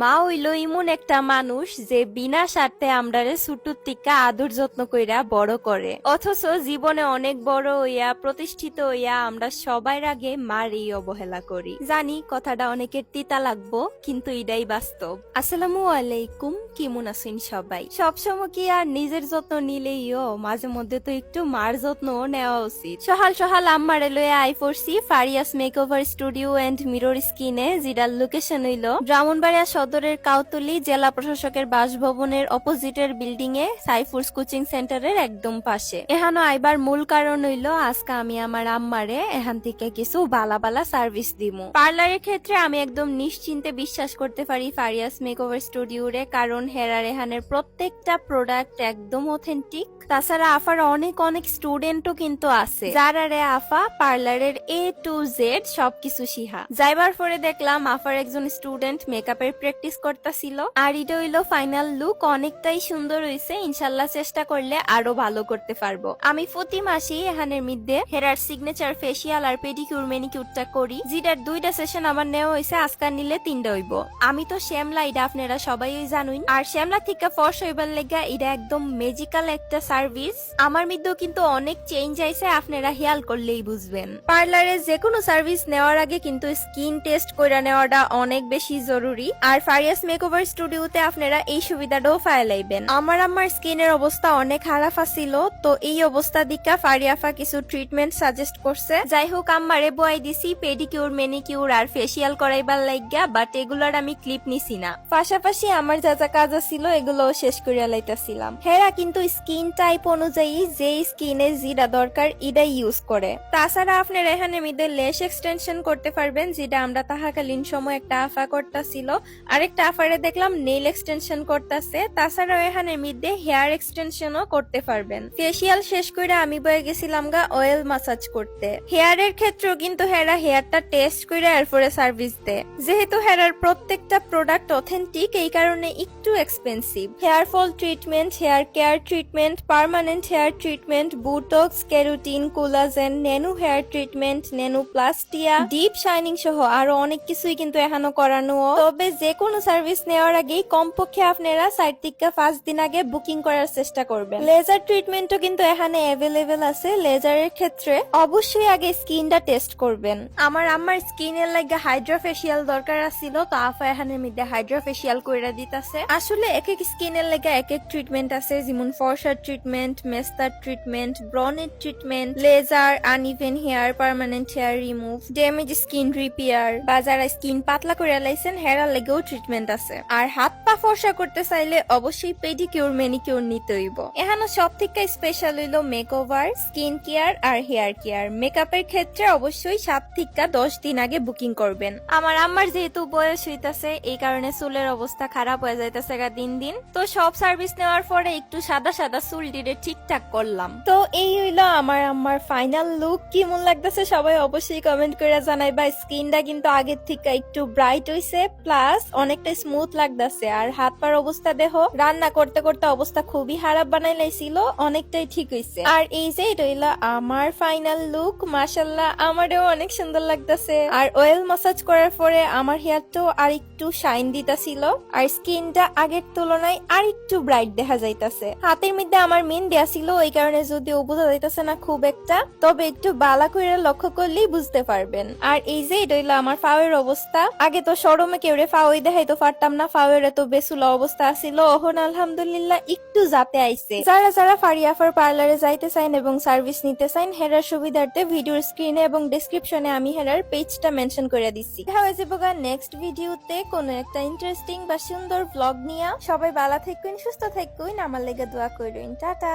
মা হইল ইমন একটা মানুষ যে বিনা স্বার্থে আমরারে ছুটুর টিকা আদর যত্ন কইরা বড় করে। অথচ জীবনে অনেক বড় হইয়া, প্রতিষ্ঠিত হইয়া আমরা সবাই আগে মার এই অবহেলা করি। জানি কথাটা অনেকের তিতা লাগবো, কিন্তু এটাই বাস্তব। আসসালামু আলাইকুম, কেমন আছেন সবাই? সবসময় কি আর নিজের যত্ন নিলেইও মাঝে মধ্যে তো একটু মার যত্ন নেওয়া উচিত। সহাল সহাল আম্মারে লয়ে আই পড়ছি Faria's makeover studio and mirror স্কিনে যেটার লোকেশন হইল ব্রাহ্মণবাড়িয়া সদরের কাউতলি জেলা প্রশাসকের বাসভবনের অপোজিটের বিল্ডিং এ সাইফুরস কোচিং সেন্টারের একদম পাশে। এখানো আইবার মূল কারণ হইল, আজকে আমি আমার আম্মারে এখান থেকে কিছু বালা বালা সার্ভিস দিমু। পার্লারের ক্ষেত্রে আমি একদম নিশ্চিন্তে বিশ্বাস করতে পারি ফারিয়াস মেকওভার স্টুডিও রে কারণ হেরা রেহানের প্রত্যেকটা প্রোডাক্ট একদম অথেন্টিক তাছাড়া আফার অনেক অনেক স্টুডেন্টও কিন্তু আছে। যারা রে আফা, পার্লারের এ টু জেড সবকিছু শিহা যাইবার পরে দেখলাম আফার একজন স্টুডেন্ট মেকআপের প্র্যাকটিস করতেছিল। আর এটা হইল ফাইনাল লুক অনেকটাই সুন্দর হইছে। ইনশাল্লাহ চেষ্টা করলে আরও ভালো করতে পারব। আমি প্রতি মাসেই এখানের মধ্যে হেরার সিগনেচার ফেসিয়াল আর পেডিকিউর মেনিকিউরটা করি। যেটার দুইটা সেশন আমার নেওয়া হয়েছে আজকাল নিলে তিনটা হইব। আমি তো শ্যামলা, এটা আপনারা সবাই জানুন। আর শ্যামলা থেকে ফর্স হইবার লেগা এটা একদম ম্যাজিক্যাল একটা সার্ভিস আমার মধ্যেও কিন্তু অনেক চেঞ্জ আইছে, আপনারা হেয়াল করলেই বুঝবেন। পার্লারে যে কোনো সার্ভিস নেওয়ার আগে কিন্তু স্কিন টেস্ট করে নেওয়াটা অনেক বেশি জরুরি। আর ফারিয়াস মেকওভার স্টুডিওতে আপনারা এই সুবিধাটাও ফাইলাইবেন আমার আমার স্কিনের অবস্থা অনেক খারাপ আছিল, তো এই অবস্থা দিকা ফারিয়াফা কিছু ট্রিটমেন্ট সাজেস্ট করছে। যাই হোক আমারে বয়াই দিছি পেডিকিউর মেনিকিউর আর ফেসিয়াল করাইবার লাগিয়া বাট এগুলোর আমি ক্লিপ নিছি না। পাশাপাশি আমার যা যা কাজ ছিল এগুলো শেষ করিয়া লাইতাছিলাম। হেরা কিন্তু স্কিন টাইপ অনুযায়ী যে স্কিনে যেটা দরকার, এটাই ইউজ করে। তাছাড়া আপনারা এখানে মিদে লেস এক্সটেনশন করতে পারবেন, যেটা আমরা তাহাকালীন সময় একটা আফা করতেছিল আরেকটা আফারে দেখলাম নেইল এক্সটেনশন করতেছে। তাছাড়াও এখানে মিদে হেয়ার এক্সটেনশনও করতে পারবেন। ফেসিয়াল শেষ করে আমি বয়ে গেছিলাম গা অয়েল মাসাজ করতে। হেয়ারের ক্ষেত্রেও কিন্তু হেরা হেয়ারটা টেস্ট করে এরপরে সার্ভিস দেয়। যেহেতু হেয়ার প্রত্যেকটা প্রোডাক্ট অথেন্টিক এই কারণে একটু expensive hair fall treatment hair care treatment permanent hair treatment botox keratin collagen nano hair treatment nanoplastia deep shining সহ আরও অনেক কিছুই কিন্তু এখানো করানো। তবে যে কোনো সার্ভিস নেওয়ার আগেই কমপক্ষে আপনারা সাইট থেকে পাঁচ দিন আগে বুকিং করার চেষ্টা করবেন। লেজার ট্রিটমেন্টও কিন্তু এখানে অ্যাভেলেবেল আছে লেজারের ক্ষেত্রে। অবশ্যই আগে স্কিনটা টেস্ট করবেন। আমার আমার স্কিনের লাগে হাইড্রা ফেসিয়াল দরকার আছিল, তো আফা এখানের মধ্যে হাইড্রা ফেসিয়াল কইরা দিতাছে। আসলে এক এক স্কিনের লাগে এক এক ট্রিটমেন্ট আছে, যেমন ফর্সার ট্রিটমেন্ট মেস্তার treatment ব্রনের treatment laser uneven hair permanent hair remove damage skin repair বা যারা স্কিন পাতলা করে লাইছেন হেয়ার লেগেও ট্রিটমেন্ট আছে। আর হাত পা ফর্সা করতে চাইলে অবশ্যই পেডিকিউর মেনিকিউর নিতে হইব। এখানে সব থেকে স্পেশাল হইল মেকওভার স্কিন কেয়ার আর হেয়ার কেয়ার মেকআপের ক্ষেত্রে অবশ্যই সাত থেকে দশ দিন আগে বুকিং করবেন। আমার আম্মার যেহেতু বয়স হইতাছে, এই কারণে চুলের অবস্থা খারাপ হয়ে যাইতেছে গা দিন দিন। তো সব সার্ভিস নেওয়ার পরে একটু সাদা সাদা চুল ডিরে ঠিকঠাক করলাম। তো এই হইল আমার আম্মার ফাইনাল লুক কেমন লাগতেছে সবাই অবশ্যই কমেন্ট করে জানাইবা। স্কিনটা কিন্তু আগের থেকে একটু ব্রাইট হইছে। প্লাস অনেকটা স্মুথ লাগতেছে। আর হাত পার অবস্থা দেহ, রান্না করতে করতে অবস্থা খুবই খারাপ বানাই লাইছিল অনেকটাই ঠিক হইছে। আর এই যে এটা আমার ফাইনাল লুক মাশাল্লাহ আমারও অনেক সুন্দর লাগতেছে। আর অয়েল মাসাজ করার পরে আমার হেয়ারটাও আর একটু শাইন দিতাছিল, আর স্কিনটা আগের তুলনায় আর একটু ব্রাইট দেখা যাইতাছে। হাতের মধ্যে আমার মেন দেয়া ছিল, ওই কারণে যদিও বোঝা যাইতাছে না খুব একটা, তবে একটু বালা করে লক্ষ্য করলেই বুঝতে পারবেন। আর এই যে এটা আমার ফাওয়ের অবস্থা, আগে তো শরমে কেউরে ফাওয়াই দেখাইতে পারতাম না, ফাওয়ের তো বেসুলা অবস্থা ছিল ওহন আলহামদুলিল্লাহ একটু যাতে আইছে। যারা যারা ফারিয়াফার পার্লারে যাইতে চাইন এবং সার্ভিস নিতে চাইন, হেরার সুবিধার্থে ভিডিওর স্ক্রিনে এবং ডেসক্রিপশনে আমি হেরার পেজটা মেনশন করে দিচ্ছি দেখা হয়েছে বোগা নেক্সট ভিডিওতে কোনো একটা ইন্টারেস্টিং বা সুন্দর ব্লগ নিয়ে। সবাই বালা থাকুন সুস্থ থাকুন আমার লেগে দোয়া করুন টাটা।